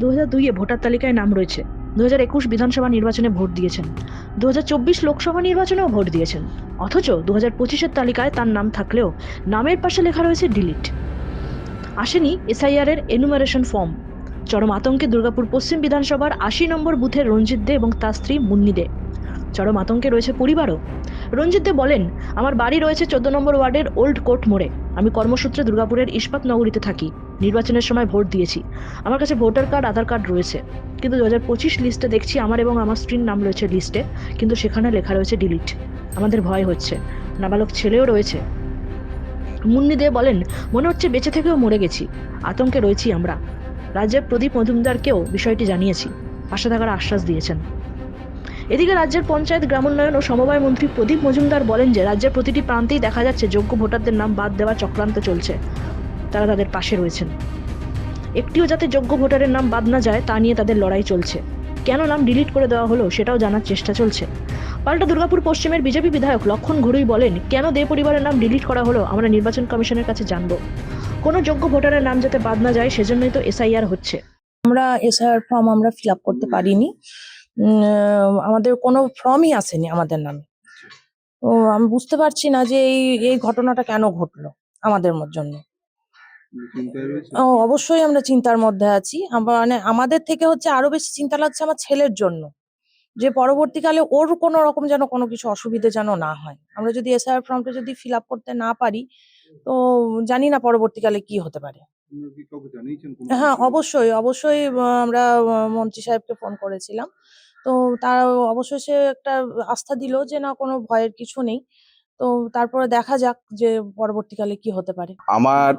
দু হাজার দুইয়ে ভোটার তালিকায় নাম রয়েছে। দু হাজার একুশ বিধানসভা নির্বাচনে ভোট দিয়েছেন। দু হাজার চব্বিশ লোকসভা নির্বাচনেও ভোট দিয়েছেন। অথচ দু হাজার পঁচিশের তালিকায় তার নাম থাকলেও নামের পাশে লেখা রয়েছে ডিলিট। আসেনি এসআইআর এর এনুমারেশন ফর্ম চরম আতঙ্কে দুর্গাপুর পশ্চিম বিধানসভার আশি নম্বর বুথের রঞ্জিত দে এবং তার স্ত্রী মুন্নি দে। চরম আতঙ্কে রয়েছে পরিবারও। রঞ্জিত দে বলেন, আমার বাড়ি রয়েছে চোদ্দ নম্বর ওয়ার্ডের ওল্ড কোর্ট মোড়ে। আমি কর্মসূত্রে দুর্গাপুরের ইস্পাত নগরীতে থাকি। নির্বাচনের সময় ভোট দিয়েছি। আমার কাছে ভোটার কার্ড, আধার কার্ড রয়েছে। কিন্তু দু হাজার পঁচিশ লিস্টে দেখছি আমার এবং আমার স্ত্রীর নাম রয়েছে লিস্টে, কিন্তু সেখানে লেখা রয়েছে ডিলিট। আমাদের ভয় হচ্ছে। নাবালক ছেলেও রয়েছে। মুন্নি দে বলেন, মনে হচ্ছে বেঁচে থেকেও মরে গেছি। আতঙ্কে রয়েছি আমরা। রাজ্যের প্রদীপ মজুমদারকেও বিষয়টি জানিয়েছি। পাশে থাকার আশ্বাস দিয়েছেন। এদিকে রাজ্যের পঞ্চায়েত গ্রামোন্নয়ন ও সমবায় মন্ত্রী প্রদীপ মজুমদার বলেন যে, রাজ্যের প্রতিটি প্রান্তেই দেখা যাচ্ছে যোগ্য ভোটারদের নাম বাদ দেওয়ার চক্রান্ত চলছে। তারা তাদের পাশে রয়েছেন। একটিও যাতে যোগ্য ভোটারের নাম বাদ না যায়, তা নিয়ে তাদের লড়াই চলছে। কেন নাম ডিলিট করে দেওয়া হলো, সেটাও জানার চেষ্টা চলছে। পাল্টা দুর্গাপুর পশ্চিমের বিজেপি বিধায়ক লক্ষণ ঘড়ুই বলেন, কেন দে পরিবারের নাম ডিলিট করা হলো, আমরা নির্বাচন কমিশনের কাছে জানব। কোনো যোগ্য ভোটারের নাম যাতে বাদ না যায়, সেজন্যই তো এসআইআর হচ্ছে। আমরা এসআইআর ফর্ম আমরা ফিল আপ করতে পারিনি। আমাদের কোনো ফর্মই আসেনি আমাদের নামে। তো আমি বুঝতে পারছি না যে এই এই ঘটনাটা কেন ঘটলো আমাদের জন্য। ও, অবশ্যই আমরা চিন্তার মধ্যে আছি। মানে আমাদের থেকে হচ্ছে আরও বেশি চিন্তা লাগছে আমার ছেলের জন্য। যে পরবর্তীকালে ওর কোনো রকম যেন কোনো কিছু অসুবিধে যেন না হয়। আমরা যদি এসআইআর ফর্মটা যদি ফিল আপ করতে না পারি তো জানি না পরবর্তীকালে কি হতে পারে। হ্যাঁ অবশ্যই অবশ্যই আমরা মন্ত্রী সাহেবকে ফোন করেছিলাম। তো তার অবশ্যই সে একটা আস্থা দিল যে না কোনো ভয়ের কিছু নেই। তো তারপরে দেখা যাক যে পরবর্তীকালে কি হতে পারে। আমার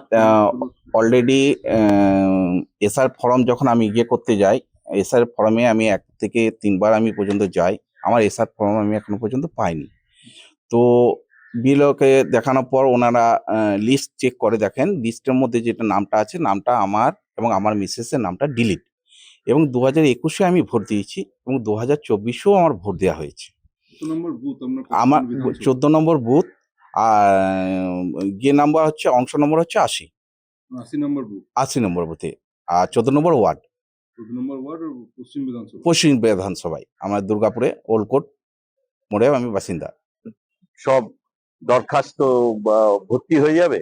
অলরেডি এসআর ফর্ম যখন আমি ইয়ে করতে যাই এসআর ফর্মে আমি এক থেকে তিনবার আমি পর্যন্ত যাই। আমার এসআর ফর্ম আমি এখনও পর্যন্ত পাইনি। তো বিলকে দেখানোর পর ওনারা লিস্ট চেক করে দেখেন। লিস্টের মধ্যে যেটা নামটা আছে নামটা আমার এবং আমার মিসেসের নামটা ডিলিট এবং দু হাজার একুশে আমি ভোট দিয়েছি এবং দু হাজার চব্বিশেও আমার ভোট দেওয়া হয়েছে। কত নম্বর বুথ আপনার আমার চোদ্দ নম্বর বুথ আর গিয়ে নাম্বার হচ্ছে অংশ নম্বর হচ্ছে আশি। আশি নম্বর বুথ আশি নম্বর বুথে আর চোদ্দ নম্বর ওয়ার্ড। চোদ্দ নম্বর ওয়ার্ড আর পশ্চিম বিধানসভা। পশ্চিম বিধানসভায়। আমার দুর্গাপুরে ওলকোট মোড়ে আমি বাসিন্দা। সব দরখাস্ত ভর্তি হয়ে যাবে?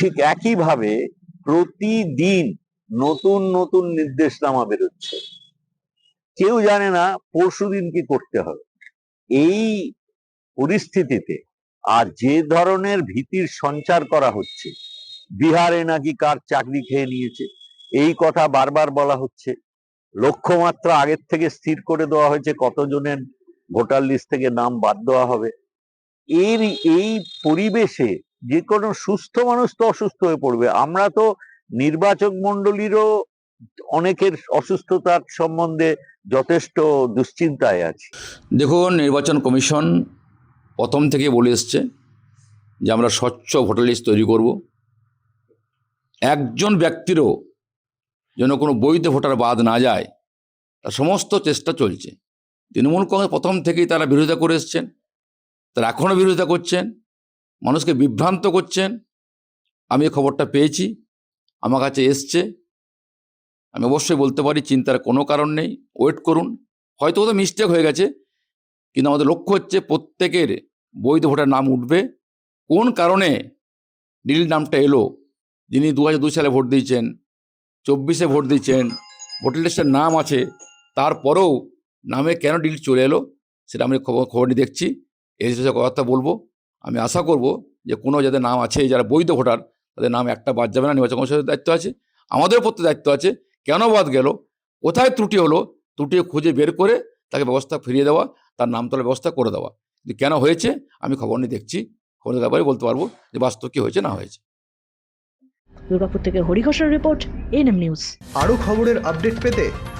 ঠিক একইভাবে প্রতিদিন নতুন নতুন নির্দেশনামা বেরোচ্ছে। কেউ জানে না পরশুদিন কি করতে হবে। এই পরিস্থিতিতে আর যে ধরনের ভীতির সঞ্চার করা হচ্ছে, বিহারে নাকি কার চাকরি খেয়ে নিয়েছে, এই কথা বারবার বলা হচ্ছে। লক্ষ্যমাত্রা আগের থেকে স্থির করে দেওয়া হয়েছে কতজনের ভোটার লিস্ট থেকে নাম বাদ দেওয়া হবে। এর, এই পরিবেশে যে কোনো সুস্থ মানুষ তো অসুস্থ হয়ে পড়বে। আমরা তো নির্বাচক মন্ডলীরও অনেকের অসুস্থতার সম্বন্ধে যথেষ্ট দুশ্চিন্তায় আছি। দেখুন, নির্বাচন কমিশন প্রথম থেকে বলে এসছে যে আমরা স্বচ্ছ ভোটার লিস্ট তৈরি করব। একজন ব্যক্তিরও যেন কোনো বৈধ ভোটার বাদ না যায় সমস্ত চেষ্টা চলছে। তৃণমূল কংগ্রেস প্রথম থেকেই তারা বিরোধিতা করে এসছেন। তারা এখনও বিরোধিতা করছেন। মানুষকে বিভ্রান্ত করছেন। আমি এই খবরটা পেয়েছি। আমার কাছে এসছে। আমি অবশ্যই বলতে পারি, চিন্তার কোনো কারণ নেই। ওয়েট করুন। হয়তো কোথাও মিস্টেক হয়ে গেছে। কিন্তু আমাদের লক্ষ্য হচ্ছে প্রত্যেকের বৈধ ভোটার নাম উঠবে। কোন কারণে নীল নামটা এলো? যিনি দু হাজার দুই সালে ভোট দিয়েছেন, চব্বিশে ভোট দিয়েছেন, ভোটার লিস্টের নাম আছে, তারপরেও নামে কেন ডিলিট চলে এলো সেটা আমি খবর খবর নিয়ে দেখছি। এই সাথে কথা বলব। আমি আশা করব যে কোনো যাদের নাম আছে যারা বৈধ ভোটার তাদের নাম একটা বাদ যাবে না নির্বাচন কমিশনের দায়িত্ব আছে। আমাদেরও প্রত্যেক দায়িত্ব আছে। কেন বাদ গেল? কোথায় ত্রুটি হলো? ত্রুটি খুঁজে বের করে তাকে ব্যবস্থা ফিরিয়ে দেওয়া তার নাম তোলার ব্যবস্থা করে দেওয়া। কিন্তু কেন হয়েছে? আমি খবর নিয়ে দেখছি। খবর দেওয়ার পরে বলতে পারব যে বাস্তব কি হয়েছে না হয়েছে। দুর্গাপুর থেকে হরিঘোষের রিপোর্ট এনএম নিউজ। আরও খবরের আপডেট পেতে